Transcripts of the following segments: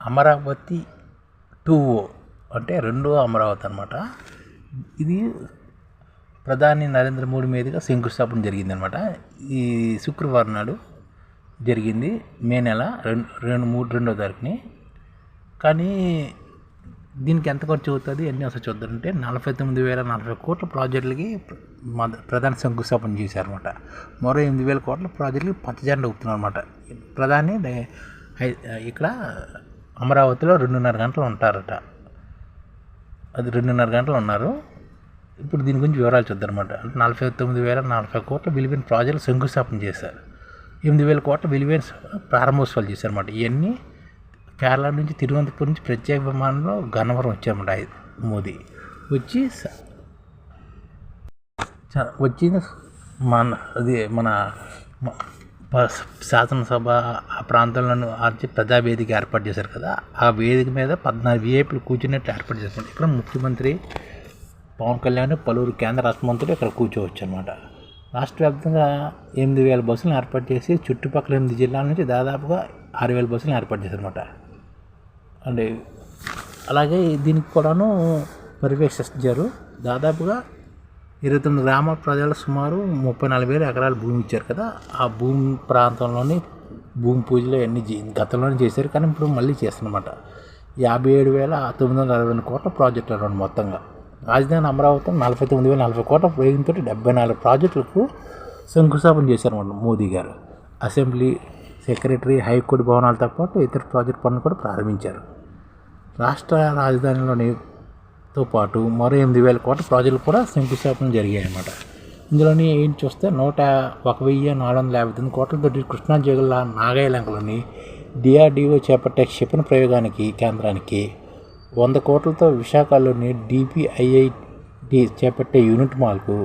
Amaravati two ఓ అంటే రెండో అమరావతి అనమాట ఇది ప్రధాని నరేంద్ర మోడీ మీదుగా శంకుస్థాపన జరిగింది అనమాట ఈ శుక్రవారం నాడు జరిగింది. మే నెల రెండు రెండు మూడు రెండో తారీఖుని. కానీ దీనికి ఎంత ఖర్చు అవుతుంది? అన్నీ అసలు చూద్దామంటే నలభై తొమ్మిది వేల నలభై కోట్ల ప్రాజెక్టులకి మద ప్రధాన శంకుస్థాపన చేశారనమాట మరో ఎనిమిది వేల కోట్ల ప్రాజెక్టులకి పచ్చజెండా ఊపుతున్నారు అనమాట ప్రధాని ఇక్కడ అమరావతిలో రెండున్నర గంటలు ఉంటారట. అది రెండున్నర గంటలు ఉన్నారు. ఇప్పుడు దీని గురించి వివరాలు చూద్దామనమాట అంటే నలభై తొమ్మిది వేల నలభై కోట్ల విలువైన ప్రాజెక్టులు శంకుస్థాపన చేశారు. ఎనిమిది వేల కోట్ల విలువైన ప్రారంభోత్సవాలు చేశారన్నమాట. ఇవన్నీ కేరళ నుంచి తిరువనంతపురం నుంచి ప్రత్యేక విమానంలో గన్నవరం వచ్చారన్నమాట మోదీ. వచ్చి స- వచ్చి మన అది మన శాసనసభ ఆ ప్రాంతంలోనూ ఆర్చి ప్రజావేదిక ఏర్పాటు చేశారు కదా. ఆ వేదిక మీద పద్నాలుగు వీఐపీలు కూర్చున్నట్టు ఏర్పాటు చేశారు. ఇక్కడ ముఖ్యమంత్రి పవన్ కళ్యాణ్ పలువురు కేంద్ర రాష్ట్ర మంత్రులు ఇక్కడ కూర్చోవచ్చు అనమాట రాష్ట్ర వ్యాప్తంగా ఎనిమిది వేల బస్సులను ఏర్పాటు చేసి చుట్టుపక్కల ఎనిమిది జిల్లాల నుంచి దాదాపుగా ఆరు వేల బస్సులను ఏర్పాటు చేశారు అనమాట అంటే అలాగే దీనికి కూడాను పర్యవేక్షించారు. దాదాపుగా ఇరవై తొమ్మిది గ్రామ ప్రజలు సుమారు ముప్పై నాలుగు వేల ఎకరాల భూమి ఇచ్చారు కదా. ఆ భూమి ప్రాంతంలోని భూమి పూజలు అన్నీ గతంలోనే చేశారు కానీ ఇప్పుడు మళ్ళీ చేస్తున్నమాట యాభై ఏడు వేల తొమ్మిది వందల అరవై రెండు కోట్ల ప్రాజెక్టులు అన్నమాట మొత్తంగా. రాజధాని అమరావతి నలభై తొమ్మిది వేల నలభై కోట్ల వ్యయంతో డెబ్బై నాలుగు ప్రాజెక్టులకు శంకుస్థాపన చేశారన్నమాట మోదీ గారు. అసెంబ్లీ సెక్రటరీ హైకోర్టు భవనాలతో పాటు ఇతర ప్రాజెక్ట్ పనులు కూడా ప్రారంభించారు. రాష్ట్ర రాజధానిలోని తో పాటు మరో ఎనిమిది వేల కోట్ల ప్రాజెక్టులు కూడా శంకుస్థాపన జరిగాయి అన్నమాట ఇందులోని ఏంటి చూస్తే నూట ఒక వెయ్యి నాలుగు వందల యాభై తొమ్మిది కోట్లతో కృష్ణా జిల్లా నాగాయలంకలోని డిఆర్డిఓ చేపట్టే క్షిపణి ప్రయోగానికి కేంద్రానికి వంద కోట్లతో విశాఖలోని డిపిఐఐటి చేపట్టే యూనిట్ మాల్కు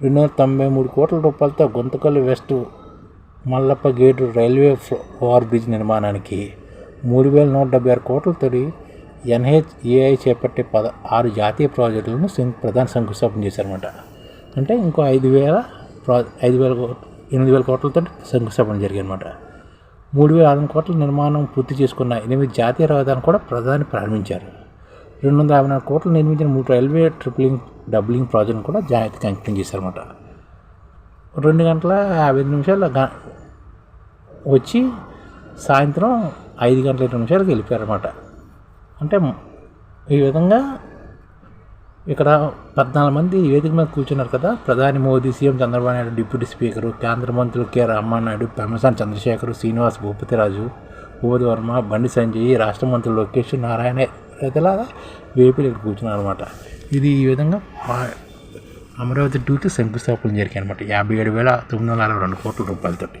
రెండు వందల తొంభై మూడు కోట్ల రూపాయలతో Guntakal west Mallappa gate railway flow- over bridge నిర్మాణానికి మూడు వేల నూట డెబ్బై ఆరు కోట్లతో ఎన్హెచ్ఏఐ చేపట్టే పద ఆరు జాతీయ ప్రాజెక్టులను సింగ్ ప్రధాన శంకుస్థాపన చేశారన్నమాట. అంటే ఇంకో ఐదు వేల ప్రా ఐదు వేల కోట్ ఎనిమిది వేల కోట్లతో శంకుస్థాపన జరిగాయనమాట మూడు వేల ఆరు కోట్ల నిర్మాణం పూర్తి చేసుకున్న ఎనిమిది జాతీయ రహదారులను కూడా ప్రధాని ప్రారంభించారు. రెండు వందల యాభై నాలుగు కోట్లు నిర్మించిన మూడు రైల్వే ట్రిప్లింగ్ డబ్లింగ్ ప్రాజెక్టును కూడా జాగ్రత్తగా అంకితం చేశారన్నమాట. రెండు గంటల యాభై ఐదు నిమిషాలు వచ్చి సాయంత్రం ఐదు గంటల ఇరవై నిమిషాలకు వెళ్ళిపోయారన్నమాట. అంటే ఈ విధంగా ఇక్కడ పద్నాలుగు మంది వేదిక మీద కూర్చున్నారు కదా. ప్రధాని Modi CM Chandrababu Naidu deputy speaker కేంద్ర మంత్రులు కె రామానాయుడు పెమసాని చంద్రశేఖర్ శ్రీనివాస్ భూపతిరాజు భూపతి వర్మ బండి సంజయ్ రాష్ట్ర మంత్రులు లోకేష్ నారాయణ ఇలాగా వేపులు ఇక్కడ కూర్చున్నారు అనమాట ఇది ఈ విధంగా అమరావతి టూకి శంకుస్థాపన జరిగాయి అనమాట యాభై ఏడు వేల తొమ్మిది వందల అరవై రెండు కోట్ల రూపాయలతోటి.